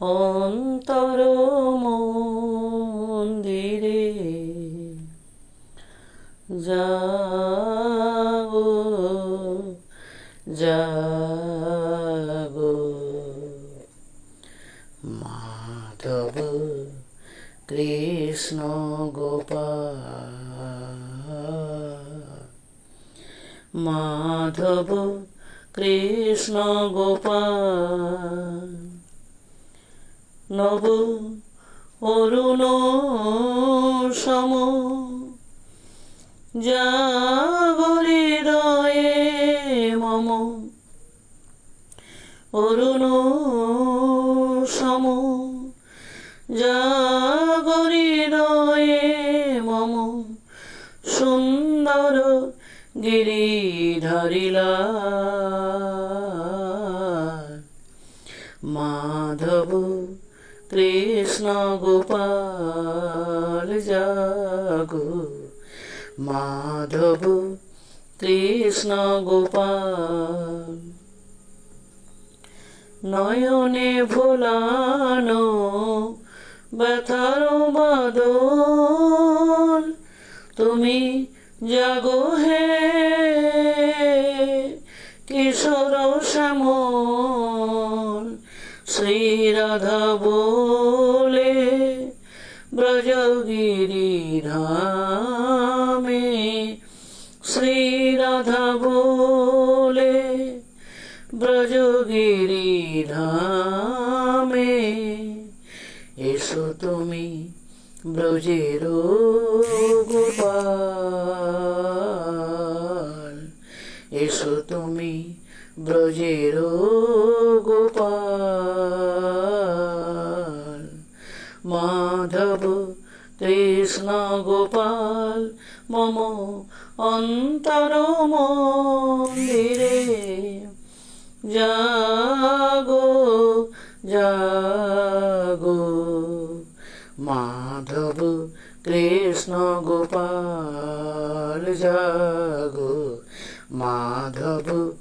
অন্তর মন্দিরে যাগো যাগো মাধব কৃষ্ণ গোপাল। মাধব কৃষ্ণ গোপাল নব অরুণ সম জাগরিদয়ে মম অরুণ সম জাগরিদয়ে মম সুন্দর গিরি ধরিলা। মাধব কৃষ্ণ গোপাল জাগো। মাধব কৃষ্ণ গোপাল। নয়নে ভোলানো ব্যথার বাদল তুমি জাগো হে কিশোর শ্যামল, শ্রী রাধা বলে ব্রজগিরি ধামে। শ্রী রাধা বলে ব্রজগিরি ধামে। এসো তুমি ব্রজের গোপাল এসো তুমি ব্রজের গোপাল। মাধব কৃষ্ণ গোপাল, মম অন্তর মন্দিরে জাগো জাগো। মাধব কৃষ্ণ গোপাল, জাগো। মাধব